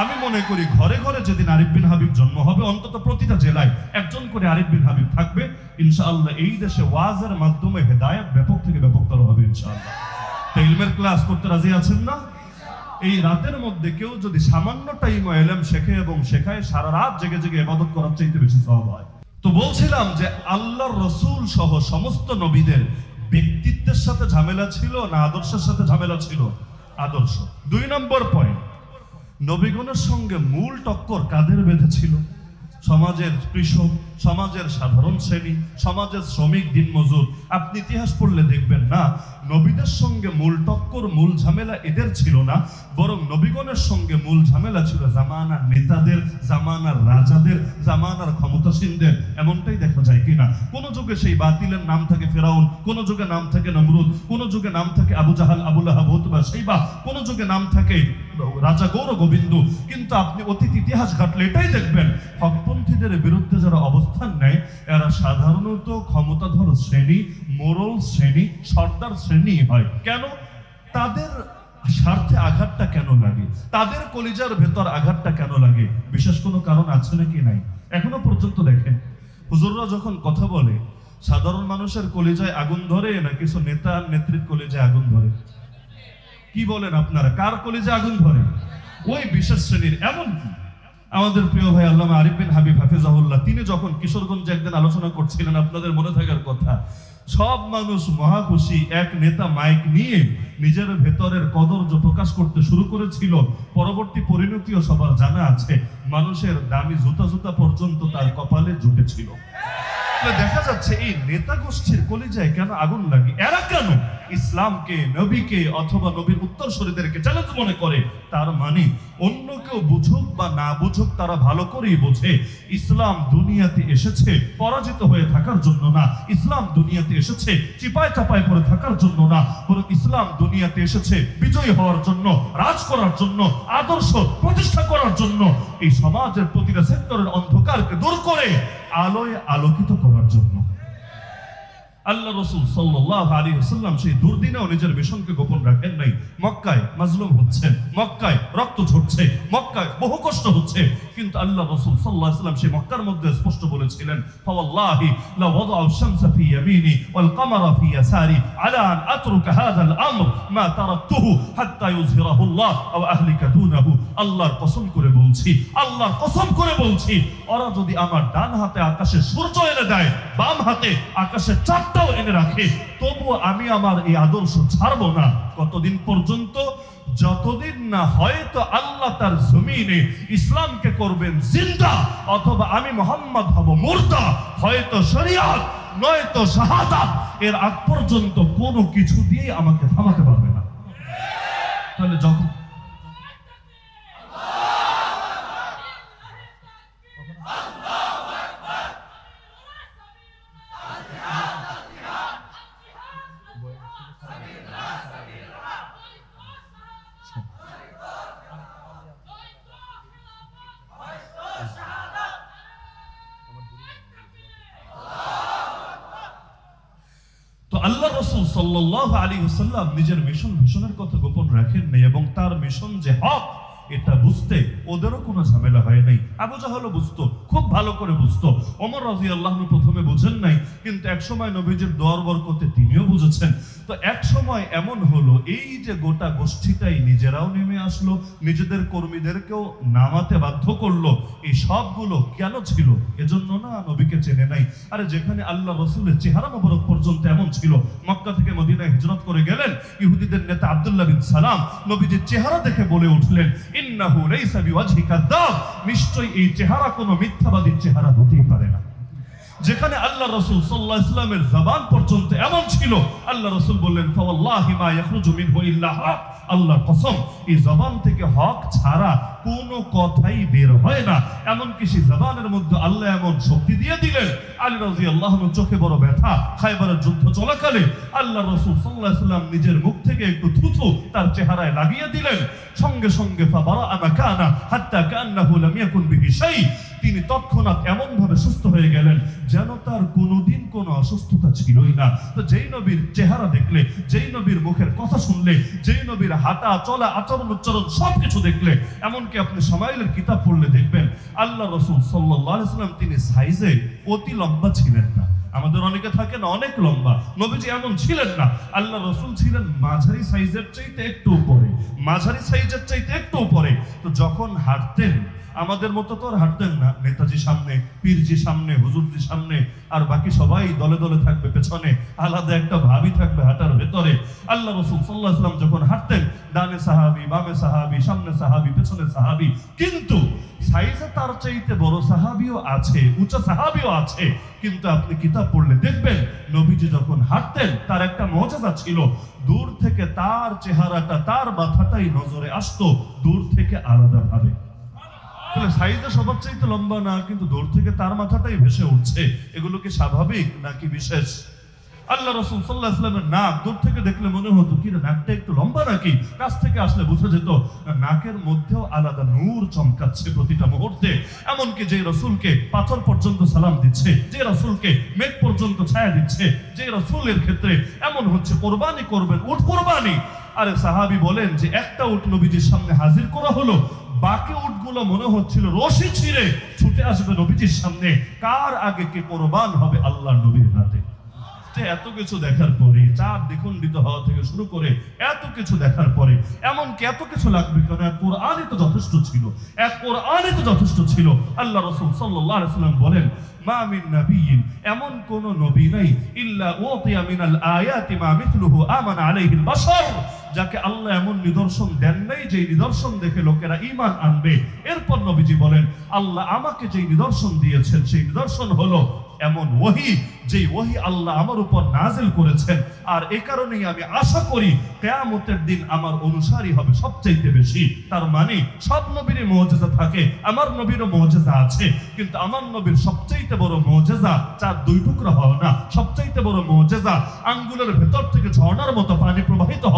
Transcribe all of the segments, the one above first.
আমি মনে করি ঘরে ঘরে যেদিন আরিফ বিন হাবিব জন্ম হবে, অন্তত প্রতিটা জেলায় একজন করে আরিফ বিন হাবিব থাকবে। ইনশাআল্লাহ এই দেশে ওয়াজের মাধ্যমে হেদায়েত ব্যাপক থেকে ব্যাপকতর হবে ইনশাআল্লাহ। তো ইলমের ক্লাস করতে রাজি আছেন না? এই রাতের মধ্যে কেউ যদি সামান্য টাইম এলেম শেখে এবং শেখায়, সারা রাত জেগে জেগে ইবাদত করার চাইতে বেশি সওয়াব হয়। তো বলছিলাম যে আল্লাহর রসুল সহ সমস্ত নবীদের ব্যক্তিত্বের সাথে ঝামেলা ছিল না আদর্শের সাথে ঝামেলা ছিল? আদর্শ। দুই নম্বর পয়েন্ট নবীগণের সঙ্গে মূল টক্কর কাদের বেঁধেছিল সমাজের কৃষক, সমাজের সাধারণ শ্রেণি, সমাজের শ্রমিক, দিনমজুর। আপনি ইতিহাস পড়লে দেখবেন, না, নবীদের সঙ্গে মূল টক্কর, মূল ঝামেলা এদের ছিল না, বরং নবীগণের সঙ্গে মূল ঝামেলা ছিল জামানার নেতাদের, জামানার রাজাদের, জামানার ক্ষমতাসীনদের। এমনটাই দেখা যায় কিনা? কোন যুগে সেই বাতিলের নাম থাকে ফেরাউন, কোন যুগে নাম থাকে নমরুদ, কোন যুগে নাম থাকে আবু জাহাল আবুল আহাব হতবা সেইবা কোন যুগে নাম থাকে রাজা গৌর গোবিন্দ কিন্তু আপনি অতীত ইতিহাস ঘাটলে এটাই দেখবেন, হকপন্থীদের বিরুদ্ধে যারা অবস্থান নেয়, এরা সাধারণত ক্ষমতাধর শ্রেণি, মোরল শ্রেণি, সর্দার শ্রেণি হয়। কেন? তাদের স্বার্থে আঘাতটা কেন লাগে? তাদের কলিজার ভেতর আঘাতটা কেন লাগে? বিশেষ কোনো কারণ আছে নাকি নাই? এখনও পর্যন্ত দেখেন। হুজুররা যখন কথা বলে, সাধারণ মানুষের কলিজায় আগুন ধরে না কিছু নেতা নেত্রীর কলিজায় আগুন ধরে? কি বলেন আপনারা? কার কলিজে আগুন ধরে? ওই বিশেষ শ্রেণির, এমন কি? আমাদের প্রিয় ভাই আল্লামা আরিফ বিন হাবিব হাফিজাহুল্লাহ, তিনি যখন কিশোরগঞ্জে একদিন আলোচনা করছিলেন, আপনাদের মনে থাকার কথা, সব মানুষ মহাখুশি এক নেতা মাইক নিয়ে নিজের ভেতরের কদর্য প্রকাশ করতে শুরু করেছিল। পরবর্তী পরিণতিও সবার জানা আছে। মানুষের দামি জুতা জুতা পর্যন্ত তার কপালে জুটেছিল। দেখা যাচ্ছে এই নেতা গোষ্ঠীর কলিজায় কেন আগুন লাগে? এরা কেন ইসলামকে, নবীকে অথবা নবীর উত্তরসূরিদেরকে চ্যালেঞ্জ মনে করে? তার মানে অন্য কেউ বুঝুক বা না বুঝুক তারা ভালো করেই বোঝে। ইসলাম দুনিয়াতে এসেছে পরাজিত হয়ে থাকার জন্য না। ইসলাম দুনিয়াতে এসেছে চিপায় চাপায় পড়ে থাকার জন্য না। বরং ইসলাম দুনিয়াতে এসেছে বিজয়ী হওয়ার জন্য, রাজ করার জন্য, আদর্শ প্রতিষ্ঠা করার জন্য। এই সমাজের প্রতিটা সেক্টরের অন্ধকারকে দূর করে আলোয় আলোকিত করার জন্য। আল্লাহ রসুল সাল্লাহ আলী সাল্লাম সেই দুর্দিনেও নিজের মিশনকে গোপন রাখেন নাই। মক্কায় মাজলুম হচ্ছেন মক্কায় রক্ত ঝরছে, মক্কায় বহু কষ্ট হচ্ছে। কিন্তু আল্লাহ রসুল সাল্লাহ সাল্লাম সেই মক্কার মধ্যে স্পষ্ট বলেছিলেন, ফাওয়াল্লাহি লা শামসা ফি ইয়ামিনি ওয়াল কামারা ফি ইয়াসারি আলা আন হাযাল আমর মা হাত্তা ইউযহিরাহু আল্লাহ আও আল্লাহর কসম করে বলছি, আল্লাহর কসম করে বলছি, ওরা যদি আমার ডান হাতে আকাশে সূর্য এনে দেয়, বাম হাতে আকাশে চাঁদটাও এনে রাখে। তবুও আমি আমার এই আদর্শ ছাড়বো না। কতদিন পর্যন্ত? যতদিন না হয়তো আল্লাহ তার জমিনে ইসলামকে করবেন জিন্দা, অথবা আমি মোহাম্মদ হব মুর্দা। হয়তো শরিয়াত, নয়তো শাহাদাত। এর আগ পর্যন্ত কোনো কিছু দিয়ে আমাকে থামাতে পারবে না। তাহলে যখন আল্লাহ রসুল সাল্লাহ আলী হুসাল্লাম নিজের মিশন মিশনের কথা গোপন রাখেন নাই এবং তার মিশন যে হক, এটা বুঝতে ওদেরও কোনো ঝামেলা হয় নাই। আবু জাহালও বুঝতো, খুব ভালো করে বুঝতো। ওমর রাজি আল্লাহ প্রথমে বুঝেন নাই, কিন্তু এক সময় নবীজির দোয়ার বরকতে তিনিও বুঝেছেন। তো এক সময় এমন হলো, এই যে গোটা গোষ্ঠীটাই নিজেরাও নেমে আসলো, নিজেদের কর্মীদেরকেও নামাতে বাধ্য করল, এই সবগুলো কেন ছিল? এজন্য না নবীকে চেনে নাই। আরে যেখানে আল্লাহ রসুলের চেহারা মোবারক পর্যন্ত এমন ছিল, মক্কা থেকে মদিনায় হিজরত করে গেলেন ইহুদিদের নেতা আব্দুল্লাহ বিন সালাম, নবীজির চেহারা দেখে বলে উঠলেন, ইন্নাহু লাইসা বিওয়াজহি কাযাব নিশ্চয়ই এই চেহারা কোনো মিথ্যাবাদীর চেহারা হতেই পারে না। যেখানে আল্লাহ রসুল সাল্লাহ ইসলামের জবান পর্যন্ত এমন ছিল আল্লাহ রসুল বললেন আল্লাহ কসম, এই জবান থেকে হক ছাড়া কোনো কথাই বের হয় না। এমনকি সেই জবানের মধ্যে আল্লাহ এমন শক্তি দিয়ে দিলেন, আলী রাজি আল্লাহ চোখে বড় ব্যথা, খাইবারের যুদ্ধ চলাকালে আল্লাহ রসুল সাল্লাহ সাল্লাম নিজের মুখ থেকে একটু থুথু তার চেহারায় লাগিয়ে দিলেন। সঙ্গে সঙ্গে ফাবারা আমাকানা হাত্তা কান্নাহু লাম ইয়াকুন বিহি শাই তিনি তৎক্ষণাৎ এমন ভাবে সুস্থ হয়ে গেলেন যেন তার কোনোদিন কোনো অসুস্থতা ছিলই না। তো যেই নবীর চেহারা দেখলে, যেই নবীর মুখের কথা শুনলে, যেই নবীর হাঁটা, চলা, আচরণ উচ্চারণ সবকিছু দেখলে, এমনকি আপনি সমাইলের কিতাব পড়লে দেখবেন, আল্লাহ রসুল সাল্লাম তিনি সাইজে অতি লম্বা ছিলেন না। আমাদের অনেকে থাকেন অনেক লম্বা। নবীজি এমন ছিলেন না। আল্লাহ রসুল ছিলেন মাঝারি সাইজের চাইতে একটু উপরে, মাঝারি সাইজের চাইতে একটু উপরে। তো যখন হাঁটতেন আমাদের মতো তো আর হাঁটতেন না। নেতাজি সামনে, পীরজি সামনে, হুজুরজি সামনে, আর বাকি সবাই দলে দলে থাকবে পেছনে। আলাদা একটা ভাবি থাকবে হাঁটার ভেতরে। আল্লাহ রসুল সাল্লাহ সাল্লাম যখন হাঁটতেন, ডানে সাহাবি, বামে সাহাবি, সামনে সাহাবি, পেছনে সাহাবি, কিন্তু সাইজে তার চাইতে বড় সাহাবিও আছে, উঁচা সাহাবিও আছে। কিন্তু আপনি কিতাব পড়লে দেখবেন, নবীজি যখন হাঁটতেন, তার একটা মজাদা ছিল, দূর থেকে তার চেহারাটা, তার মাথাটাই নজরে আসতো, দূর থেকে আলাদা ভাবে তাহলে সাইজে সবার চাইতে লম্বা না, কিন্তু দূর থেকে তার মাথাটাই ভেসে উঠছে। এগুলো কি স্বাভাবিক নাকি বিশেষ? আল্লাহ রসুল সাল্লাহ ইসলামের নাক দূর থেকে দেখলে মনে হতো, কি নাকটা একটু লম্বা নাকি? কাছ থেকে আসলে বোঝা যেত, নাকের মধ্যেও আলাদা নূর চমকাচ্ছে প্রতিটা মুহূর্তে। এমনকি যে রসুলকে পাথর পর্যন্ত সালাম দিচ্ছে, যে রসুলকে মেঘ পর্যন্ত ছায়া দিচ্ছে, যে রসুলের ক্ষেত্রে এমন হচ্ছে, কোরবানি করবেন, উঠ কোরবানি! আরে সাহাবি বলেন যে একটা উট নবীজির সামনে হাজির করা হলো, বাকি উটগুলো মনে হচ্ছিল রশি ছিঁড়ে ছুটে আসবে নবীজির সামনে। কার আগে কে কোরবান হবে আল্লাহ নবীর হাতে? যে এত কিছু দেখার পরে চার দ্বিখণ্ডিত হওয়া থেকে শুরু করে এত কিছু দেখার পরে, এমনকি এত কিছু লাগবে কেন? এক কোরআনই তো যথেষ্ট ছিল। এক কোরআনই তো যথেষ্ট ছিল। আল্লাহ রসুল সাল্লাহ সাল্লাম বলেন মিন এমন কোন নবী নাই, ইল্লা আয়াতি মা মিথলুহু আমানা আলাইহিল বাশার, যাকে আল্লাহ এমন নিদর্শন দেন নাই যে নিদর্শন দেখে লোকেরা ঈমান আনবে। এরপর নবীজি বলেন, আল্লাহ আমাকে যে নিদর্শন দিয়েছেন, সেই নিদর্শন হলো এমন ওহি যেই ওহি আল্লাহ আমার উপর নাজিল করেছেন। আর এ কারণেই আমি আশা করি কেয়ামতের দিন আমার অনুসারী হবে সবচাইতে বেশি। তার মানে সব নবীরই মৌজেজা থাকে, আমার নবীরও মৌজেজা আছে। কিন্তু আমার নবীর সবচাইতে বড় মৌজেজা চার দুই টুকরা হওয়া না। সবচাইতে বড় মৌজেজা আঙ্গুলের ভেতর থেকে ঝর্ণার মতো পানি প্রবাহিত হওয়া না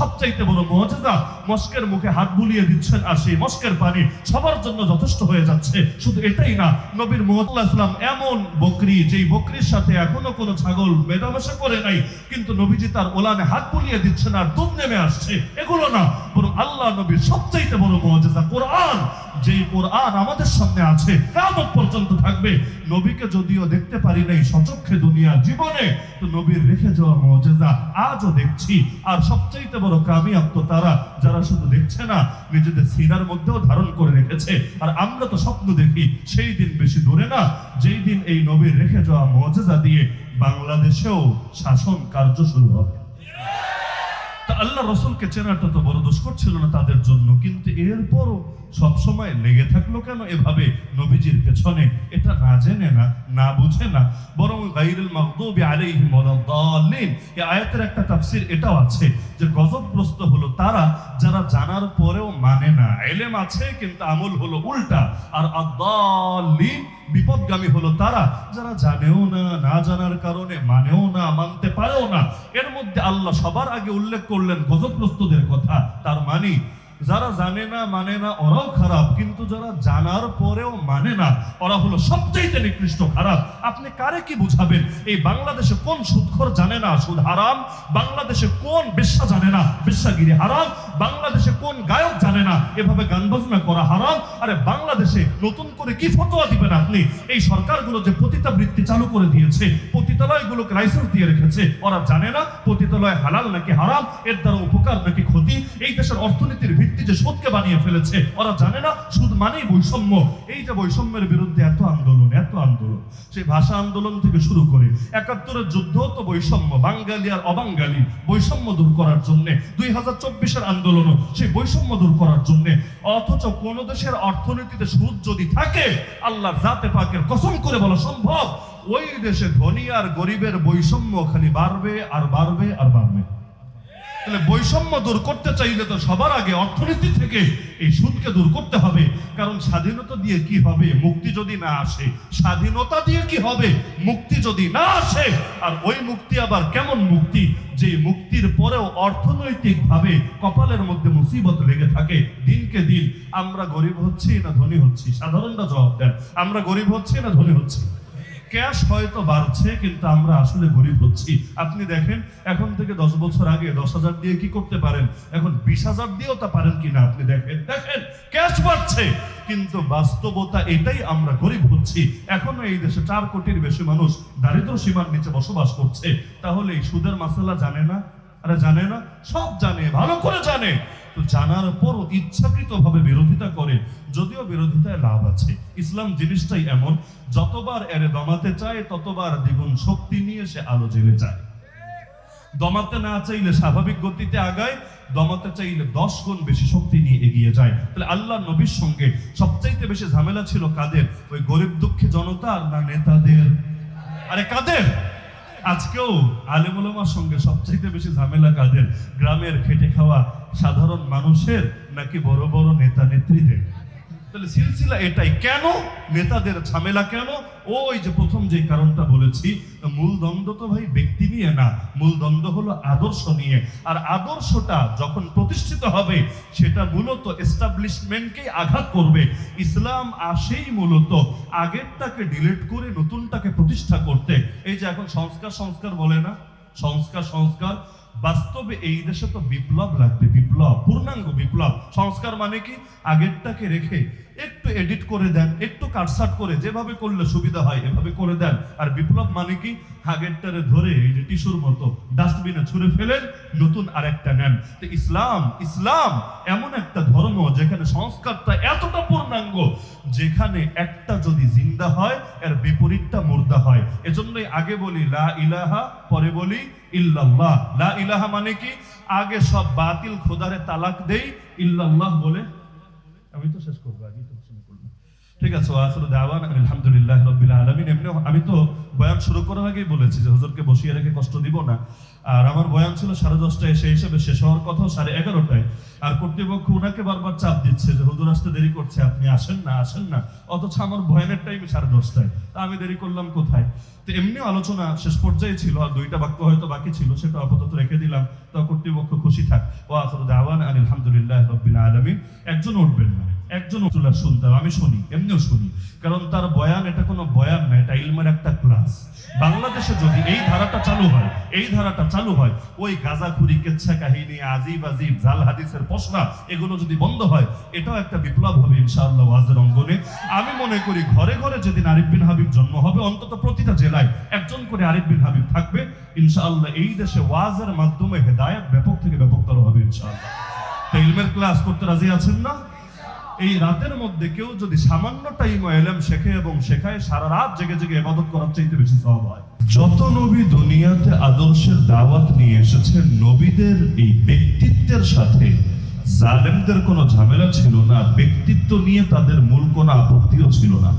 সবচাইতে বড় মৌজেজা, মস্কের মুখে হাত বুলিয়ে দিচ্ছেন আর সেই মস্কের পানি সবার জন্য যথেষ্ট হয়ে যাচ্ছে। শুধু এটাই না, নবীর মোহাম্মদ ইসলাম এমন বকরি, যেই বকরির সাথে এখনও কোনো ছাগল মেদামেশা করে নাই, কিন্তু নবীজি তার ওলানে হাত বুলিয়ে দিচ্ছেন আর দুধ নেমে আসছে। এগুলো না, বরং আল্লাহ নবীর সবচাইতে বড় মজেজা, কোরআন। যেই কোরআন আমাদের সামনে আছে কামত পর্যন্ত থাকবে। নবীকে যদিও দেখতে পারি নাই সচক্ষে দুনিয়ার জীবনে, তো নবীর রেখে যাওয়া মজেজা আজও দেখছি। আর সবচাইতে বড় কামিয়াব তো তারা, যারা শুধু দেখছে না, নিজেদের সিনার মধ্যেও ধারণ করে রেখেছে। আর আমরা তো স্বপ্ন দেখি, সেই দিন বেশি দূরে না, যেই দিন এই নবীর রেখে যাওয়া মজেজা দিয়ে বাংলাদেশেও শাসন কার্য শুরু হবে। আল্লাহ রসুলকে চেনাটা তো বড় দোষ করছিল না তাদের জন্য, কিন্তু এরপরও সবসময় লেগে থাকল কেন? এভাবে নবীজির পেছনে। এটা না জেনে না না বুঝে না, বরং গাইরুল মাগদুবি আলাইহিম ওয়ালাদ-দাল্লিন এই আয়াতের একটা তাফসীর এটাও আছে যে গজবগ্রস্ত হলো তারা যারা জানার পরেও মানে না। এলেম আছে, কিন্তু আমল হলো উল্টা। আর আদ-দাল্লিন বিপদগামী হলো তারা যারা জানেও না না জানার কারণে মানেও না, মানতে পারেও না। এর মধ্যে আল্লাহ সবার আগে উল্লেখ করলেন গজবগ্রস্তদের কথা। তার মানে যারা জানে না মানে না, ওরাও খারাপ, কিন্তু যারা জানার পরেও মানে না, ওরা হলো সবচেয়ে নিকৃষ্ট খারাপ। আপনি কারে কি বুঝাবেন? এই বাংলাদেশে কোন সুৎখর জানে না সুদ হারাম? বাংলাদেশে কোন বেশ্যা জানে না বিশ্বাগিরি হারাম? বাংলাদেশে কোন গায়ক জানে না? এভাবে গান বাজনা করা হারাম। আরে বাংলাদেশে নতুন করে কি ফতোয়া দিবেন আপনি? এই সরকারগুলো যে পতিতাবৃত্তি চালু করে দিয়েছে, পতিতালয়গুলোকে লাইসেন্স দিয়ে রেখেছে, ওরা জানে না পতিতালয় হালাল নাকি হারাম, এর দ্বারা উপকার নাকি ক্ষতি? এই দেশের অর্থনীতির ভিত্তি যে সুদকে বানিয়ে ফেলেছে, ওরা জানে না সুদ মানেই বৈষম্য। এই যে বৈষম্যের বিরুদ্ধে এত আন্দোলন এত আন্দোলন, সেই ভাষা আন্দোলন থেকে শুরু করে একাত্তরের যুদ্ধ তো বৈষম্য, বাঙালি আর অবাঙ্গালি বৈষম্য দূর করার জন্য দুই হাজার চব্বিশের আন্দোলনও সেই বৈষম্য দূর করার জন্য। অথচ কোন দেশের অর্থনীতিতে সুদ যদি থাকে, আল্লাহ জাতে পাকের কসম করে বলা সম্ভব, ওই দেশে ধনী আর গরিবের বৈষম্য খালি বাড়বে আর বাড়বে আর বাড়বে। তাহলে বৈষম্য দূর করতে চাইলে তো সবার আগে অর্থনীতি থেকে এই সুদকে দূর করতে হবে। কারণ স্বাধীনতা দিয়ে কি হবে? মুক্তি যদি না আসে, স্বাধীনতা দিয়ে কি হবে? মুক্তি যদি না আসে, আর ওই মুক্তি আবার কেমন মুক্তি? যে মুক্তির পরেও অর্থনৈতিকভাবে কপালের মধ্যে মুসিবত লেগে থাকে দিনকে দিন। আমরা গরিব হচ্ছি না ধনী হচ্ছি? সাধারণটা জবাব দেন। আমরা গরিব হচ্ছি না ধনী হচ্ছি? ক্যাশ হয়তো বাড়ছে, কিন্তু আমরা আসলে গরিব হচ্ছি। আপনি দেখেন, এখন থেকে দশ বছর আগে দশ হাজার দিয়ে কি করতে পারেন? এখন বিশ হাজার দিয়েও তা পারেন কিনা আপনি দেখেন? দেখেন, ক্যাশ বাড়ছে, কিন্তু বাস্তবতা এটাই আমরা গরিব হচ্ছি। এখনও এই দেশে চার কোটির বেশি মানুষ দারিদ্র সীমার নিচে বসবাস করছে। তাহলে এই সুদের মাসালা জানে না? আরে জানে না? সব জানে, ভালো করে জানে। তো জানার পরও ইচ্ছাকৃত ভাবে বিরোধিতা করে, যদিও বিরোধিতায় লাভ আছে। ইসলাম জিনিসটাই এমন, যতবার এর দমাতে চায়, ততবার দ্বিগুণ শক্তি নিয়ে সে আলো জেলে যায়। দমাতে না চাইলে স্বাভাবিক গতিতে আগায়, দমাতে চাইলে দশ গুণ বেশি শক্তি নিয়ে এগিয়ে যায়। তাহলে আল্লাহ নবীর সঙ্গে সবচাইতে বেশি ঝামেলা ছিল কাদের? ওই গরিব দুঃখী জনতা না নেতাদের? আরে কাদের? আজকেও আলেমুলমার সঙ্গে সবচাইতে বেশি ঝামেলা কাদের? গ্রামের খেটে খাওয়া সাধারণ মানুষের নাকি বড় বড় নেতা নেত্রীদের তাহলে সিলসিলা এটাই। কেন? নেতাদের ঝামেলা কেন? ওই যে প্রথম যে কারণটা বলেছি, মূল দ্বন্দ্ব তো ভাই ব্যক্তি নিয়ে না, মূল দ্বন্দ্ব হলো আদর্শ নিয়ে। আর আদর্শটা যখন প্রতিষ্ঠিত হবে, সেটা মূলত এস্টাবলিশমেন্টকেই আঘাত করবে। ইসলাম আসেই মূলত আগেরটাকে ডিলিট করে নতুনটাকে প্রতিষ্ঠা করতে। এই যে এখন সংস্কার সংস্কার বলে না? সংস্কার সংস্কার বাস্তবে এই দেশে তো বিপ্লব লাগবে বিপ্লব পূর্ণাঙ্গ বিপ্লব। সংস্কার মানে কি? আগেরটাকে রেখে একটু এডিট করে দেন, একটু কাটসাট করে, যেভাবে করলে সুবিধা হয়, এভাবে করে দেন। আর বিপ্লব মানে কি? আগেরটারে ধরে এই যে মতো ডাস্টবিনে ছুঁড়ে ফেলেন, নতুন আরেকটা নেন। তো ইসলাম ইসলাম এমন একটা ধর্ম যেখানে সংস্কারটা এতটা পূর্ণাঙ্গ, যেখানে একটা যদি জিন্দা হয়, এর বিপরীতটা মুর্দা হয়। এজন্যই আগে বলি, লা ইলাহা, পরে বলি, ইল্লাল্লাহ। লা ইলাহা মানে কি? আগে সব বাতিল খোদারে তালাক দেই, ইল্লাল্লাহ বলে আমি তো শেষ করব আগে তো শুরু করব। ঠিক আছে ওয়াখিরু দাওয়ান আলহামদুলিল্লাহ রবিল আলমিন। এমনি আমি তো বয়ান শুরু করার আগেই বলেছি যে হজরকে বসিয়ে রেখে কষ্ট দিব না। আর আমার বয়ান ছিল সাড়ে দশটায়, সেই হিসেবে শেষ হওয়ার কথা সাড়ে এগারোটায়। আর কর্তৃপক্ষ ওনাকে বারবার চাপ দিচ্ছে যে, হুজুর, আসতে দেরি করছে, আপনি আসেন না আসেন না। অথচ আমার বয়ানের টাইম সাড়ে দশটায়। তা আমি দেরি করলাম কোথায়? তো এমনি আলোচনা শেষ পর্যায়ে ছিল, আর দুইটা বাক্য হয়তো বাকি ছিল, সেটা আপাতত রেখে দিলাম। তা কর্তৃপক্ষ খুশি থাক। ও আসর দাওয়ান আলহামদুলিল্লাহ রব্বিল আলামিন। একজন উঠবেন না। একজন শুনতাম আমি শুনি, এমনিও শুনি। কারণ তার বয়ান, এটা কোনো বয়ান না এটা ইলমের একটা ক্লাস। বাংলাদেশে যদি এই ধারাটা চালু হয়, এই ধারাটা চালু হয়, ওই গাজা গাজাখুরি, কেচ্ছা কাহিনী, আজিব আজিব, জাল হাদিসের পশলা এগুলো যদি বন্ধ হয়, এটাও একটা বিপ্লব হবে ইনশাআল্লাহ ওয়াজের অঙ্গনে। আমি মনে করি ঘরে ঘরে যেদিন আরিফ বিন হাবিব জন্ম হবে, অন্তত প্রতিটা জেলায় একজন করে আরিফ বিন হাবিব থাকবে। ইনশাআল্লাহ এই দেশে ওয়াজের মাধ্যমে হেদায়েত ব্যাপক থেকে ব্যাপকতর হবে ইনশাআল্লাহ। তো ইলমের ক্লাস করতে রাজি আছেন না? এই রাতের মধ্যে কেউ যদি সামান্য টাইম এলেম শেখে এবং শেখায়, সারা রাত জেগে জেগে এবাদত করার চাইতে বেশি সব হয়। যত নবী দুনিয়াতে আদর্শের দাওয়াত নিয়ে এসেছে নবীদের এই ব্যক্তিত্বের সাথে জালেমদের কোনো ঝামেলা ছিল না, ব্যক্তিত্ব নিয়ে তাদের মূল কোনো আপত্তিও ছিল না।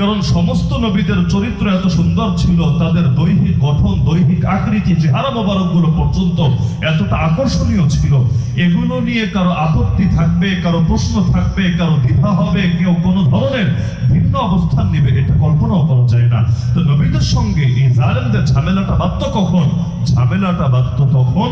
কারণ সমস্ত নবীদের চরিত্র এত সুন্দর ছিল, তাদের দৈহিক গঠন, দৈহিক আকৃতি, চেহারা মোবারকগুলো পর্যন্ত এতটা আকর্ষণীয় ছিল। এগুলো নিয়ে কারও আপত্তি থাকবে, কারও প্রশ্ন থাকবে, কারও দ্বিধা হবে, কেউ কোনো ধরনের ভিন্ন অবস্থান নেবে, এটা কল্পনাও করা যায় না। তো নবীদের সঙ্গে এই জালেমদের ঝামেলাটা বাধ্য কখন? ঝামেলাটা বাধ্য তখন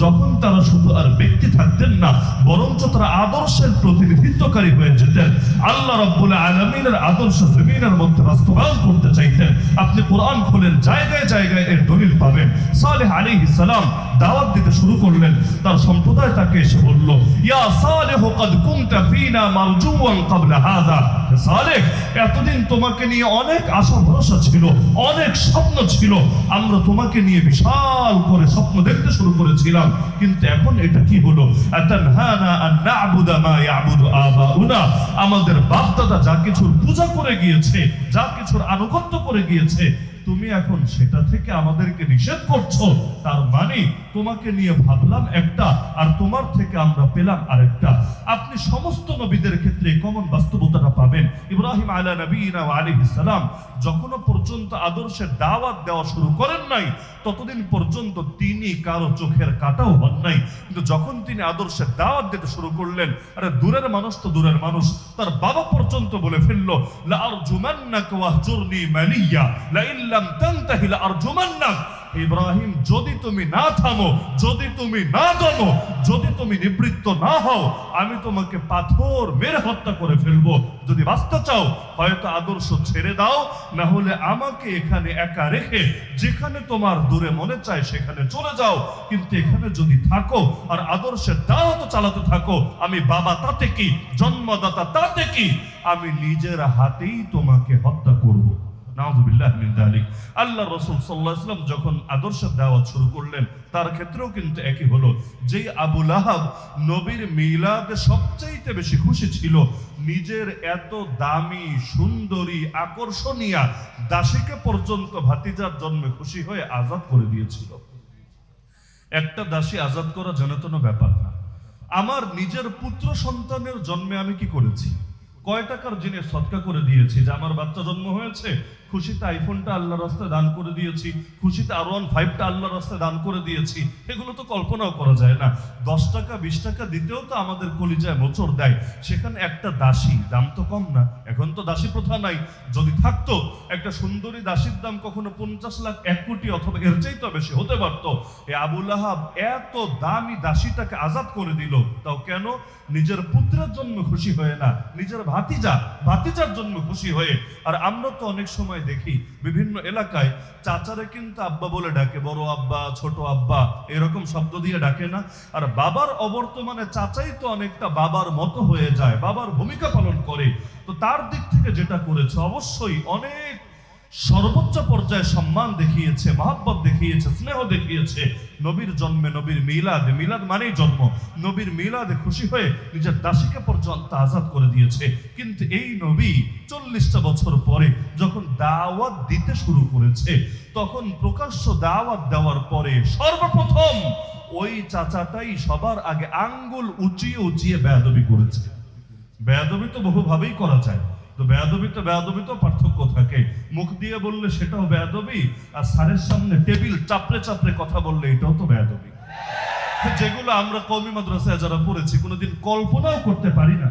যখন তারা শুধু আর ব্যক্তি থাকতেন না, বরঞ্চ তারা আদর্শের প্রতিনিধিত্বকারী হয়ে যেতেন। আল্লাহ রব্বুল আলমিনের আদর্শ জমিনের মধ্যে বাস্তবায়ন করতে চাইতেন। আপনি কোরআন খোলেন, জায়গায় জায়গায় এর দলিল পাবেন। সালেহ আলী সালাম দাওয়াত দিতে শুরু করলেন। তার সম্প্রদায় তাকে এসে বলল, ইয়া সালেহ কদ কুনতা ফিনা মারজুওয়ান ক্বাবলা হাযা সালেহ, এতদিন তোমাকে নিয়ে অনেক আশা ভরসা ছিল, অনেক স্বপ্ন ছিল। আমরা তোমাকে নিয়ে বিশাল করে স্বপ্ন দেখতে শুরু করেছিলাম। কিন্তু এখন এটা কি হলো? আতানহানা আন না'বুদা মা ইয়াবুদু আবাউনা। আমাদের বাপ দাদা যা কিছুর পূজা করে গিয়েছে, যা কিছুর আনুগত্য করে গিয়েছে তুমি এখন সেটা থেকে আমাদেরকে নিষেধ করছ, তার মানে তোমাকে নিয়ে ভাবলাম একটা আর তোমার থেকে আমরা পেলাম আরেকটা। আপনি সমস্ত নবীদের ক্ষেত্রে কমন বাস্তবতাটা পাবেন। ইব্রাহিম আলা নবীনা আলাইহিস সালাম যখনও পর্যন্ত আদর্শের দাওয়াত দেওয়া শুরু করেন নাই, ততদিন পর্যন্ত তিনি কারও চোখের কাটাও হন নাই। কিন্তু যখন তিনি আদর্শের দাওয়াত দিতে শুরু করলেন, আরে দূরের মানুষ তো দূরের মানুষ, তার বাবা পর্যন্ত বলে ফেলল ইব্রাহিম, যদি তুমি না থামো, যদি তুমি না দমো, যদি তুমি নিবৃত্ত না হও, আমি তোমাকে পাথর মেরে হত্যা করে ফেলব। যদি বাঁচতে চাও, হয়তো আদর্শ ছেড়ে দাও, না হলে আমাকে এখানে একা রেখে, যেখানে তোমার দূরে মনে চায় সেখানে চলে যাও। কিন্তু এখানে যদি থাকো, আর আদর্শের দাওয়াত চালাতে থাকো, আমি বাবা তাতে কি, জন্মদাতা তাতে কি, আমি নিজের হাতেই তোমাকে হত্যা করব। আল্লাহ রাসূল ওয়াসাল্লাম যখন আদর্শের দাওয়াত শুরু করলেন, তার ক্ষেত্রেও কিন্তু একই হলো। যে আবু লাহাব নবীর মিলাদে সবচাইতে বেশি খুশি ছিল, নিজের এত দামি, সুন্দরী, আকর্ষণীয় দাসীকে পর্যন্ত ভাতিজার জন্মে খুশি হয়ে আজাদ করে দিয়েছিল। একটা দাসী আজাদ করা জনতন ব্যাপার না। আমার নিজের পুত্র সন্তানের জন্মে আমি কি করেছি? কয় টাকার জিনিস সৎকা করে দিয়েছি যে আমার বাচ্চা জন্ম হয়েছে? খুশিতে আইফোনটা আল্লাহ রাস্তায় দান করে দিয়েছি, খুশিতে আর ওয়ান ফাইভটা আল্লাহ রাস্তায় দান করে দিয়েছি, এগুলো তো কল্পনাও করা যায় না। দশ টাকা, বিশ টাকা দিতেও তো আমাদের কলিজায় মোচড় দেয়। সেখানে একটা দাসী, দাম তো কম না, এখন তো দাসী প্রথা নাই। যদি থাকতো, একটা সুন্দরী দাসীর দাম কখনো পঞ্চাশ লাখ, এক কোটি অথবা এর চাইতে বেশি হতে পারতো। এ আবুল আহাব এত দামি দাসীটাকে আজাদ করে দিল, তাও কেন? নিজের পুত্রের জন্য খুশি হয়ে না, নিজের ভাতিজা, ভাতিজার জন্য খুশি হয়ে। আর আমরা তো অনেক সময় দেখি বিভিন্ন এলাকায় চাচারে কিন্তু আব্বা বলে ডাকে, বড় আব্বা, ছোট আব্বা, এরকম শব্দ দিয়ে ডাকে না। আর বাবার অবর্তমানে চাচাই তো অনেকটা বাবার মতো হয়ে যায়, বাবার ভূমিকা পালন করে। তো তার দিক থেকে যেটা করেছে, অবশ্যই অনেক সর্বোচ্চ পর্যায়ে সম্মান দেখিয়েছে, মহাব্বত দেখিয়েছে, স্নেহ দেখিয়েছে। নবীর জন্মে নবীর মিলাদ মিলাদ মানেই জন্ম। নবীর মিলাদে খুশি হয়ে নিজের দাসীকে পর্যন্ত আজাদ করে দিয়েছে। কিন্তু এই নবী চল্লিশটা বছর পরে যখন দাওয়াত দিতে শুরু করেছে, তখন প্রকাশ্য দাওয়াত দেওয়ার পরে সর্বপ্রথম ওই চাচাটাই সবার আগে আঙ্গুল উঁচিয়ে উঁচিয়ে বেয়াদবি করেছে। বেয়াদবি তো বহুভাবেই করা যায়। তো বেয়াদবি তো বেয়াদবি তো পার্থক্য থাকে। মুখ দিয়ে বললে সেটাও বেয়াদবি, আর স্যারের সামনে টেবিল চাপড়ে চাপড়ে কথা বললে এটাও তো বেয়াদবি। যেগুলো আমরা কওমি মাদ্রাসায় যারা পড়েছি, কোনোদিন কল্পনাও করতে পারি না।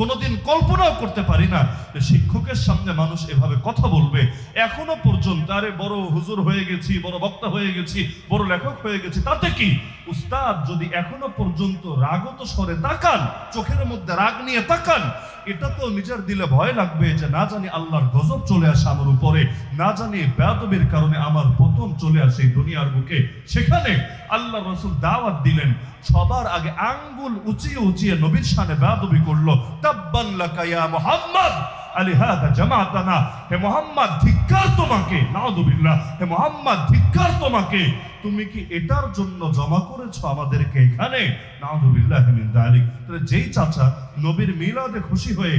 কোনোদিন কল্পনাও করতে পারি না যে শিক্ষকের সামনে মানুষ এভাবে কথা বলবে। এখনও পর্যন্ত, আরে বড় হুজুর হয়ে গেছি, বড় বক্তা হয়ে গেছি, বড় লেখক হয়ে গেছি, তাতে কি? উস্তাদ যদি এখনও পর্যন্ত রাগত স্বরে তাকান, চোখের মধ্যে রাগ নিয়ে তাকান এটা তো নিজের দিলে ভয় লাগবে যে না জানি আল্লাহর গজব চলে আসে আমার উপরে, না জানি বেয়াদবির কারণে আমার পতন চলে আসে দুনিয়ার বুকে। সেখানে আল্লাহ রসুল দাওয়াত দিলেন, সবার আগে আঙ্গুল উঁচিয়ে উঁচিয়ে নবীর সানে ব্যাতবি করল, তাব্বান লাকা ইয়া মুহাম্মদ! আলি হাদা জামাতানা, হে মোহাম্মদ, ধিক্কার তোমাকে নাউযুবিল্লাহ হে মোহাম্মদ, ধিক্কার তোমাকে। তুমি কি এটার জন্য জমা করেছ আমাদেরকে এখানে? নাউযুবিল্লাহ মিন যালিক তাহলে যেই চাচা নবীর মিলাদে খুশি হয়ে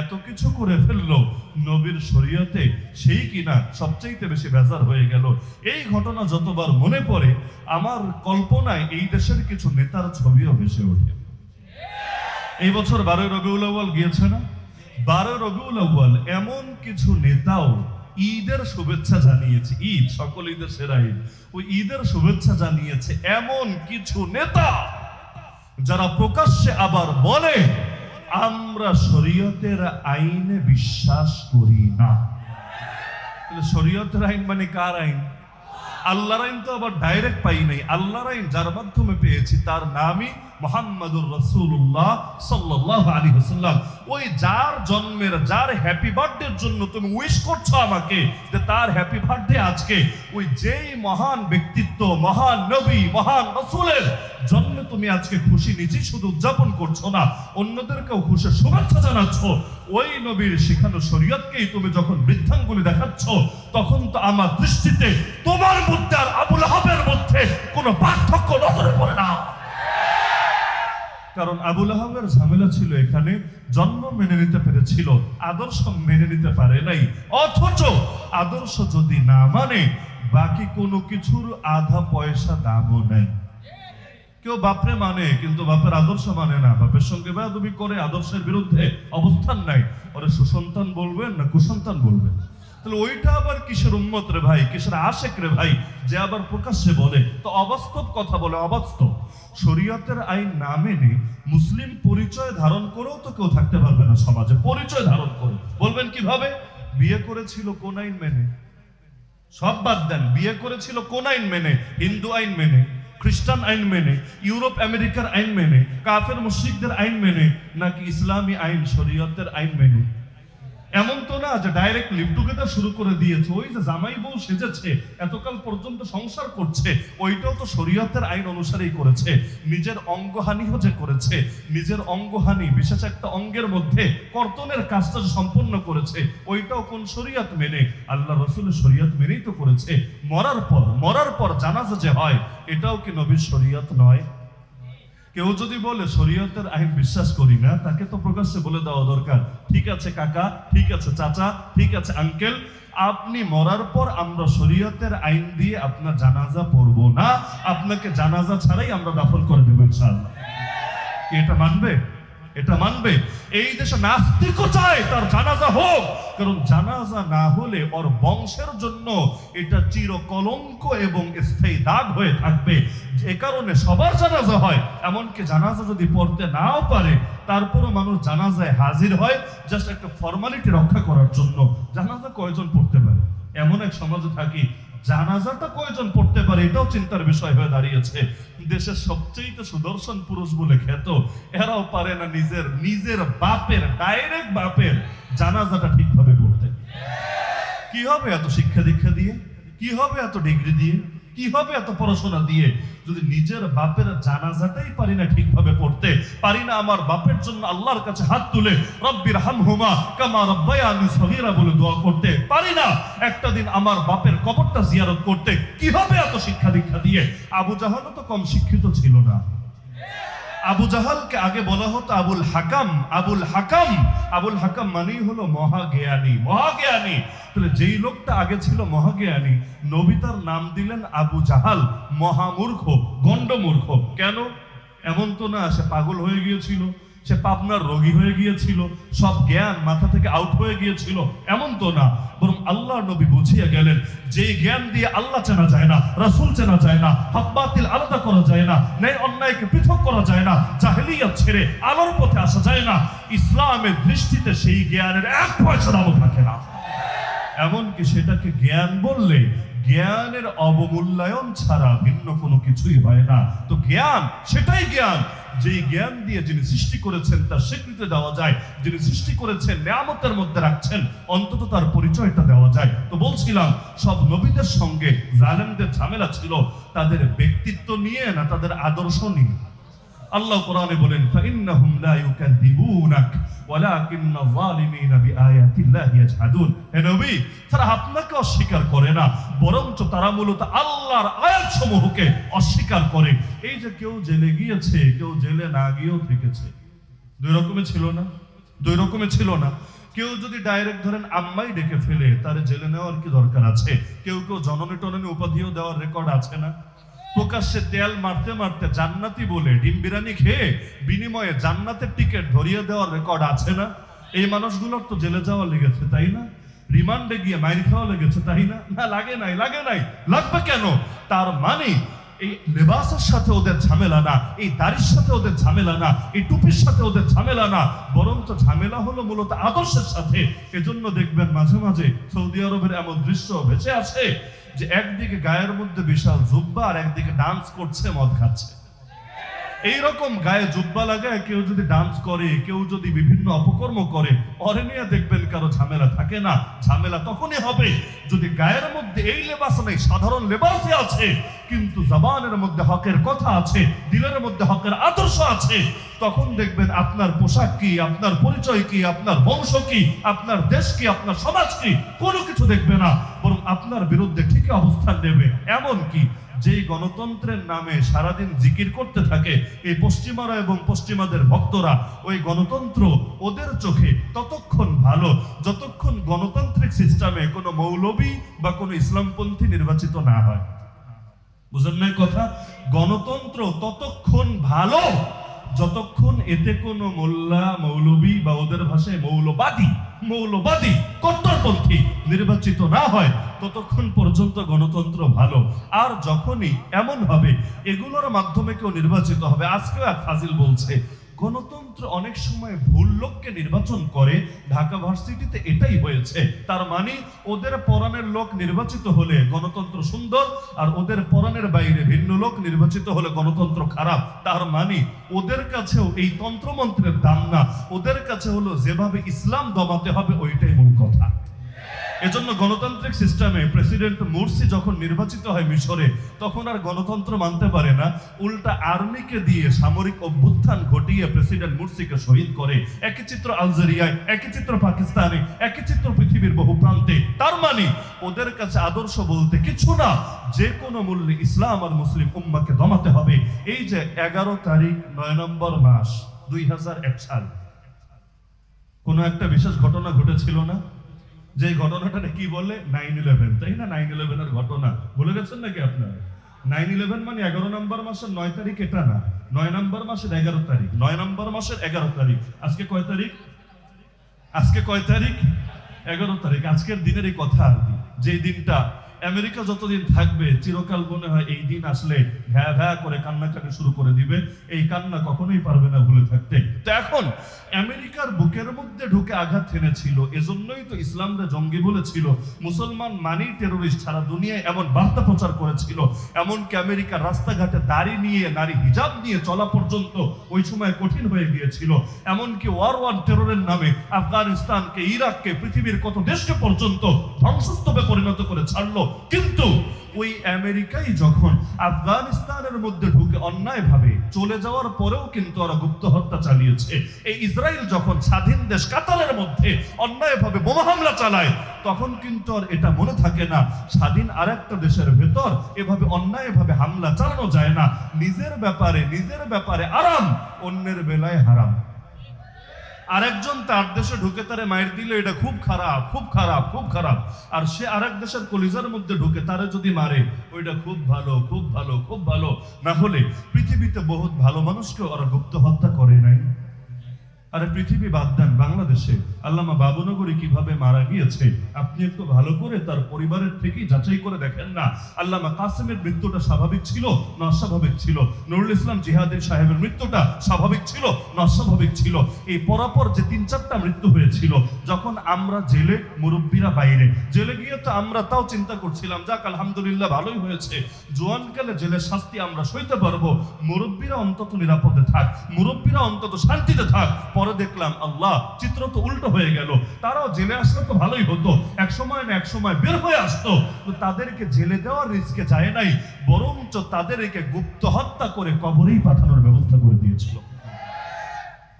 এত কিছু করে ফেলল, নবীর শরীয়তে সেই কিনা সবচাইতে বেশি বেজার হয়ে গেল। এই ঘটনা যতবার মনে পড়ে, আমার কল্পনায় এই দেশের কিছু নেতার ছবিও ভেসে ওঠে। এই বছর বারোই রবিউল গিয়েছে না? বারো রবিউল আউ্বাল এমন কিছু নেতাও ঈদের শুভেচ্ছা জানিয়েছে। ঈদ, সকল ঈদের সেরা ঈদ। ওই ঈদের শুভেচ্ছা জানিয়েছে এমন কিছু নেতা যারা প্রকাশ্যে আবার বলে, আমরা শরীয়তের আইনে বিশ্বাস করি না। শরীয়তের আইন মানে কার আইন? আল্লাহর আইন তো আবার ডাইরেক্ট পাই নাই। আল্লাহর আইন যার মাধ্যমে পেয়েছি, তার নামই মোহাম্মদুর রসুল্লাহ সাল্লাহ আলী হাসাল্লাম ওই যার জন্মের, যার হ্যাপি বার্থডের জন্য তুমি উইশ করছ আমাকে যে তার হ্যাপি বার্থডে আজকে, ওই যেই মহান ব্যক্তিত্ব, মহান নবী, মহান রসুলের জন্মে তুমি আজকে খুশি, নিজেই শুধু উদযাপন করছ না, অন্যদেরকেও খুশি শুভেচ্ছা জানাচ্ছ। ওই নবীর শেখানো শরীয়তকেই তুমি যখন বৃদ্ধাঙ্গুলি দেখাচ্ছ, তখন তো আমার দৃষ্টিতে তোমার মধ্যে আর আবুল আহাবের মধ্যে কোনো পার্থক্য নজরে পড়ে না। কারণ আবুল আহমের ঝামেলা ছিল এখানে, জন্ম মেনে নিতে পেরেছিল, আদর্শ মেনে নিতে পারে নাই। অথচ আদর্শ যদি না মানে বাকি কোনো কিছুর আধা পয়সা দামও নাই। কেউ বাপরে মানে কিন্তু বাপের আদর্শ মানে না। বাপের সঙ্গে বেয়াদবি করে আদর্শের বিরুদ্ধে অবস্থান নাই ওরে সুসন্তান বলবেন না কুসন্তান বলবেন? তাহলে ওইটা আবার কিসের উন্মত রে ভাই? কিসের আশেক রে ভাই? যে আবার প্রকাশ্যে বলে, তো অবাস্তব কথা বলে, অবাস্তব। শরীয়তের আইন না মেনে মুসলিম পরিচয় ধারণ করেও তো কেউ থাকতে পারবে না সমাজে। পরিচয় ধারণ করে। বলবেন কীভাবে? বিয়ে করেছিল কোন আইন মেনে? সব বাদ দেন। বিয়ে করেছিল কোন আইন মেনে? হিন্দু আইন মেনে? খ্রিস্টান আইন মেনে? ইউরোপ, আমেরিকার আইন মেনে? কাফের, মুশরিকদের আইন মেনে? নাকি ইসলামী আইন, শরীয়তের আইন মেনে? এমন তো না যে ডাইরেক্ট লিভ টুগেদার শুরু করে দিয়েছে। ওই যে জামাই বউ সেজেছে, এতকাল পর্যন্ত সংসার করছে, ওইটাও তো শরীয়তের আইন অনুসারেই করেছে। নিজের অঙ্গহানিও যে করেছে, নিজের অঙ্গহানি, বিশেষ একটা অঙ্গের মধ্যে কর্তনের কাজটা সম্পন্ন করেছে, ওইটাও কোন শরীয়ত মেনে? আল্লাহ রসুলের শরীয়ত মেনেই তো করেছে। মরার পর মরার পর জানাজা যে হয়, এটাও কি নবীর শরীয়ত নয়? কেউ যদি বলে শরীয়তের আইন বিশ্বাস করি না, তাকে তো প্রকাশ্যে বলে দেওয়া দরকার। ঠিক আছে কাকা, ঠিক আছে চাচা, ঠিক আছে আঙ্কেল আপনি মরার পর আমরা শরীয়তের আইন দিয়ে আপনার জানাজা পড়ব না। আপনাকে জানাজা ছাড়াই আমরা দাফন করে দেবো ইনশাআল্লাহ। কি এটা মানবে? এটা মানবে। এই দেশে নাস্তিকও চায়, তার জানাজা হোক। কারণ জানাজা না হলে ওর বংশের জন্য এটা চির কলঙ্ক এবং স্থায়ী দাগ হয়ে থাকবে। এ কারণে সবার জানাজা হয়। এমনকি জানাজা যদি পড়তে নাও পারে, তারপরও মানুষ জানাজায় হাজির হয় জাস্ট একটা ফর্মালিটি রক্ষা করার জন্য। জানাজা কয়জন পড়তে পারে? এমন এক সমাজে থাকি জানাজাটা কয়জন পড়তে পারে এটাও চিন্তার বিষয় হয়ে দাঁড়িয়েছে। দেশের সবচেয়ে সুদর্শন পুরুষ বলে খ্যাত, এরাও পারে না নিজের নিজের বাপের ডাইরেক্ট বাপের জানাজাটা ঠিকভাবে পড়তে। কি হবে এত শিক্ষা দীক্ষা দিয়ে? কি হবে এত ডিগ্রি দিয়ে? কি হবে এত পড়াশোনা দিয়ে? যদি নিজের বাপের জানাজাটাই পারি না ঠিকভাবে পড়তে, পারি না আমার বাপের জন্য আল্লাহর কাছে হাত তুলে রব্বির হাম হুমা কামা রব্বায়ানি সহিরা বলে দোয়া করতে, পারি না একটা দিন আমার বাপের কবরটা জিয়ারত করতে কীভাবে এত শিক্ষা দীক্ষা দিয়ে? আবু জাহানও তো কম শিক্ষিত ছিল না। আবু জাহালকে আগে বলা হতো আবুল হাকাম আবুল হাকাম। আবুল হাকাম মানেই হলো মহাজ্ঞানী মহাজ্ঞানী। তাহলে যেই লোকটা আগে ছিল মহাজ্ঞানী, নবী তার নাম দিলেন আবু জাহাল, মহামূর্খ, গণ্ডমূর্খ। কেন? এমন তো না, সে পাগল হয়ে গিয়েছিল। সে পাবনার রোগী হয়ে গিয়েছিল, সব জ্ঞান মাথা থেকে আউট হয়ে গিয়েছিল, এমন তো না, বরং আল্লাহ নবী বুঝিয়ে গেলেন যে জ্ঞান দিয়ে আল্লাহ চেনা যায় না, রাসূল চেনা যায় না, হক বাতিল আলাদা করা যায় না, ন্যায় অন্যায়কে পৃথক করা যায় না, জাহেলিয়াত ছেড়ে আলোর পথে আসা যায় না, ইসলামের দৃষ্টিতে সেই জ্ঞানের এক পয়সা দামও থাকে না। এমনকি সেটাকে জ্ঞান বললে জ্ঞানের অবমূল্যায়ন ছাড়া ভিন্ন কোনো কিছুই হয় না। তো জ্ঞান, সেটাই জ্ঞান। যেই জ্ঞান দিয়ে যিনি সৃষ্টি করেছেন, তার স্বীকৃতি দেওয়া যায়। যিনি সৃষ্টি করেছেন, নিয়ামতের মধ্যে রাখছেন, অন্তত তার পরিচয়টা দেওয়া যায়। তো বলছিলাম, সব নবীদের সঙ্গে জালেমদের ঝামেলা ছিল। তাদের ব্যক্তিত্ব নিয়ে না তাদের আদর্শ নিয়ে? আল্লাহ কোরআনে বলেন, ফাইন্নাহুম লা ইউকাযযিবুনাক ওয়ালাকিন্না যালিমিনা বিআয়াতিল্লাহি ইয়াজহাদুন। হে নবী, তারা আপনাকে অস্বীকার করে না, বরঞ্চ তারা মূলত আল্লাহর আয়াতসমূহকে অস্বীকার করে। এই যে কেউ জেলে গিয়েছে, কেউ জেলে না গিয়েও থেকেছে, দুই রকমের ছিল না? দুই রকমের ছিল না। কেউ যদি ডাইরেক্ট ধরেন আম্মাই ডেকে ফেলে, তারে জেলে নেওয়ার কি দরকার আছে? কেউ কেউ জননী টননী উপাধিও দেওয়ার রেকর্ড আছে না? প্রকাশ্যে তেল মারতে মারতে জান্নাতি বলে ডিম বিরিয়ানি খেয়ে বিনিময়ে জান্নাতের টিকিট ধরিয়ে দেওয়ার রেকর্ড আছে না? এই মানুষগুলোর তো জেলে যাওয়া লেগেছে, তাই না? রিমান্ডে গিয়ে মাইর খাওয়া লেগেছে, তাই না? না, লাগে নাই লাগে নাই। লাগবে কেন? তার মানে এই লেবাসের সাথে ওদের ঝামেলা না, এই দাড়ির সাথে ওদের ঝামেলা না, এই টুপির সাথে ওদের ঝামেলা না, বরঞ্চ ঝামেলা হলো মূলত আদর্শের সাথে। এজন্য দেখবেন মাঝে মাঝে সৌদি আরবের এমন দৃশ্য ভেসে আছে যে একদিকে গায়ের মধ্যে বিশাল জুব্বা আর একদিকে ডান্স করছে, মদ খাচ্ছে। এইরকম গায়ে জুব্বা লাগায় কেউ যদি ডান্স করে, কেউ যদি বিভিন্ন অপকর্ম করে অরে নিয়ে দেখবেন কারও ঝামেলা থাকে না। ঝামেলা তখনই হবে যদি গায়ের মধ্যে এই লেবাস নেই, সাধারণ লেবাসই আছে, কিন্তু জবানের মধ্যে হকের কথা আছে, দিলের মধ্যে হকের আদর্শ আছে, তখন দেখবেন আপনার পোশাক কি, আপনার পরিচয় কি, আপনার বংশ কি, আপনার দেশ কি, আপনার সমাজ কি, কোনো কিছু দেখবে না, বরং আপনার বিরুদ্ধে ঠিকই অবস্থান নেবে। এমন কি? যেই গণতন্ত্রের নামে সারাদিন জিকির করতে থাকে, এই পশ্চিমারা এবং পশ্চিমাদের ভক্তরা, ওই গণতন্ত্র ওদের চোখে ততক্ষণ ভালো, যতক্ষণ গণতান্ত্রিক সিস্টেমে কোনো মৌলবী বা কোনো ইসলামপন্থী নির্বাচিত না হয়। বুঝেন না কথা? গণতন্ত্র ততক্ষণ ভালো, যতক্ষণ এতে কোনো মোল্লা, মৌলবী বা ওদের ভাষায় মৌলবাদী মৌলবাদী, কট্টরপন্থী নির্বাচিত না হয়, ততক্ষণ পর্যন্ত গণতন্ত্র ভালো। আর যখনই এমন হবে, এগুলোর মাধ্যমে কেউ নির্বাচিত হবে। আজকেও এক ফাজিল বলছে গণতন্ত্র অনেক সময় ভুল লোককে নির্বাচন করে, ঢাকা ভার্সিটিতে এটাই হয়েছে। তার মানে ওদের পরাণের লোক নির্বাচিত হলে গণতন্ত্র সুন্দর, আর ওদের পরাণের বাইরে ভিন্ন লোক নির্বাচিত হলে গণতন্ত্র খারাপ। তার মানে ওদের কাছেও এই তন্ত্রমন্ত্রের দাম না। ওদের কাছে হলো যেভাবে ইসলাম দমাতে হবে, ওইটাই মূল কথা। এজন্য গণতান্ত্রিক সিস্টেমে প্রেসিডেন্ট মুরসি যখন নির্বাচিত হয় মিশরে, তখন আর গণতন্ত্র মানতে পারে না। উল্টা আর্মিকে দিয়ে সামরিক অভ্যুত্থান ঘটিয়ে প্রেসিডেন্ট মুরসিকে শহীদ করে। একই চিত্র আলজেরিয়ায়, একই চিত্র পাকিস্তানে, একই চিত্র পৃথিবীর বহু প্রান্তে। তার মানে ওদের কাছে আদর্শ বলতে কিছু না। যে কোনো মূল্যে ইসলাম আর মুসলিম উম্মাকে দমাতে হবে। এই যে এগারো তারিখ, নয় নম্বর মাস, দুই হাজার এক সাল। কোনো একটা বিশেষ ঘটনা ঘটেছিল না? যে ঘটনাটা কি বলে নাইন ইলেভেন তাই না? নাইন ইলেভেনের ঘটনা। বলে গেছেন নাকি আপনার? নাইন ইলেভেন মানে এগারো নম্বর মাসের নয় তারিখ এটা না। নয় নম্বর মাসের এগারো তারিখ। নয় নম্বর মাসের এগারো তারিখ। আজকে কয় তারিখ? আজকে কয় তারিখ? এগারো তারিখ। আজকের দিনের এই কথা আর কি। যে দিনটা আমেরিকা যতদিন থাকবে, চিরকাল মনে হয় এই দিন আসলে ভ্যা ভ্যা করে কান্নাকাটি শুরু করে দিবে। এই কান্না কখনোই পারবে না ভুলে থাকতে। তো এখন, আমেরিকার বুকের মধ্যে ঢুকে আঘাত হেনেছিল, এজন্যই তো ইসলামরা জঙ্গি বলেছিল, মুসলমান মানেই টেরোরিস্ট সারা দুনিয়ায় এমন বার্তা প্রচার করেছিল, এমনকি আমেরিকার রাস্তাঘাটে দাড়ি নিয়ে, নারী হিজাব নিয়ে চলা পর্যন্ত ওই সময় কঠিন হয়ে গিয়েছিল। এমনকি ওয়ার ওয়ান টেরোরের নামে আফগানিস্তানকে, ইরাককে, পৃথিবীর কত দেশকে পর্যন্ত ধ্বংসস্তূপে পরিণত করে ছাড়লো। কিন্তু ওই আমেরিকাই যখন আফগানিস্তানের মধ্যে ঢুকে অন্যায়ভাবে চলে যাওয়ার পরেও কিন্তু ওরা গুপ্ত হত্যা চালিয়েছে। এই ইসরায়েল যখন স্বাধীন দেশ কাতারের মধ্যে অন্যায়ভাবে বোমা হামলা চালায়, তখন কিন্তু আর এটা মনে থাকে না, স্বাধীন আরেকটা দেশের ভেতর এভাবে অন্যায়ভাবে হামলা চালানো যায় না। নিজের ব্যাপারে নিজের ব্যাপারে আরাম, অন্যের বেলায় হারাম। আরেকজন তার দেশে ঢুকে তারে মায়ের দিলে, এটা খুব খারাপ খুব খারাপ খুব খারাপ। আর সে আরেক দেশের কলিজার মধ্যে ঢুকে তারে যদি মারে, ওইটা খুব ভালো খুব ভালো খুব ভালো। না হলে পৃথিবীতে বহুত ভালো মানুষকে ওরা গুপ্ত হত্যা করে নাই। আরে পৃথিবী বাদ দেন, বাংলাদেশে। আল্লামা বাবুনগরী কীভাবে মারা গিয়েছে, আপনি একটু ভালো করে তার পরিবারের থেকেই যাচাই করে দেখেন না। আল্লামা কাসেমের মৃত্যুটা স্বাভাবিক ছিল? না, অস্বাভাবিক ছিল। নুরুল ইসলাম জিহাদের সাহেবের মৃত্যুটা স্বাভাবিক ছিল? না, অস্বাভাবিক ছিল। এই পরাপর যে তিন চারটা মৃত্যু হয়েছিল, যখন আমরা জেলে, মুরব্বীরা বাইরে। জেলে গিয়ে তো আমরা তাও চিন্তা করছিলাম, যাক, আলহামদুলিল্লাহ ভালোই হয়েছে। জোয়ানকালে জেলের শাস্তি আমরা সইতে পারব। মুরব্বীরা অন্তত নিরাপদে থাক, মুরব্বীরা অন্তত শান্তিতে থাক। পরে দেখলাম, আল্লাহ, চিত্র তো উল্টো হয়ে গেল। তারাও জেলে আসলে তো ভালোই হতো। এক সময় না এক সময় বের হয়ে আসতো। তাদেরকে জেলে দেওয়ার রিস্কে যায় নাই, বরঞ্চ তাদেরকে গুপ্ত হত্যা করে কবরেই পাঠানোর ব্যবস্থা করে দিয়েছিল।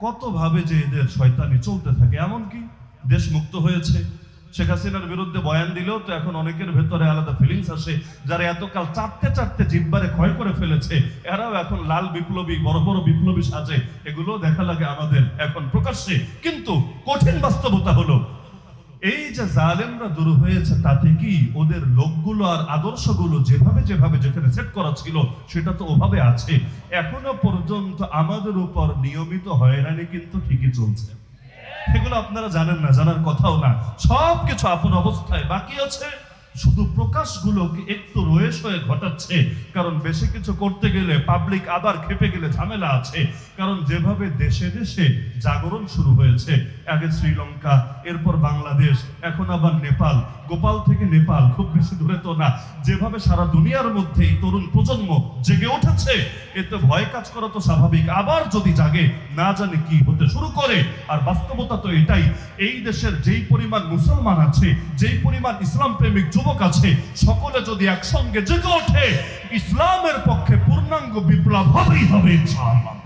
কত ভাবে যে এদের শয়তানি চলতে থাকে, এমনকি দেশ মুক্ত হয়েছে। শেখ হাসিনার বিরুদ্ধে বয়ান দিলেও তো এখন অনেকের ভেতরে আলাদা ফিলিংস আসে, যারা এতকাল চারটে চারটে জিব্বারে ক্ষয় করে ফেলেছে, এরাও এখন লাল বিপ্লবী, বড় বড় বিপ্লবী সাজে, এগুলো দেখা লাগে আমাদের এখন প্রকাশ্যে। কিন্তু কঠিন বাস্তবতা হলো, এই যে জালেমরা দূর হয়েছে, তাতে কি ওদের লোকগুলো আর আদর্শগুলো যেভাবে যেভাবে যেখানে সেট করা ছিল, সেটা তো ওভাবে আছে। এখনও পর্যন্ত আমাদের উপর নিয়মিত হয়রানি কিন্তু ঠিকই চলছে। এগুলো আপনারা জানেন না, জানার কথাও না। সব কিছু আপন অবস্থায় বাকি আছে। শুধু প্রকাশগুলোকে একটু রয়েস হয়ে ঘটাচ্ছে। কারণ বেশি কিছু করতে গেলে পাবলিক আবার খেপে গেলে ঝামেলা আছে। কারণ যেভাবে দেশে দেশে জাগরণ শুরু হয়েছে, আগে শ্রীলঙ্কা, এরপর বাংলাদেশ, এখন আবার নেপাল গোপাল থেকে নেপাল, খুব বেশি দূরে তো না। যেভাবে সারা দুনিয়ার মধ্যে তরুণ প্রজন্ম জেগে উঠেছে, এতে ভয় কাজ করা তো স্বাভাবিক। আবার যদি জাগে, না জানে কি হতে শুরু করে। আর বাস্তবতা তো এটাই, এই দেশের যেই পরিমাণ মুসলমান আছে, যেই পরিমাণ ইসলাম প্রেমিক যুবক আছে, সকলে যদি একসঙ্গে জেগে ওঠে, ইসলামের পক্ষে পূর্ণাঙ্গ বিপ্লব হবেই হবে, ইনশাআল্লাহ।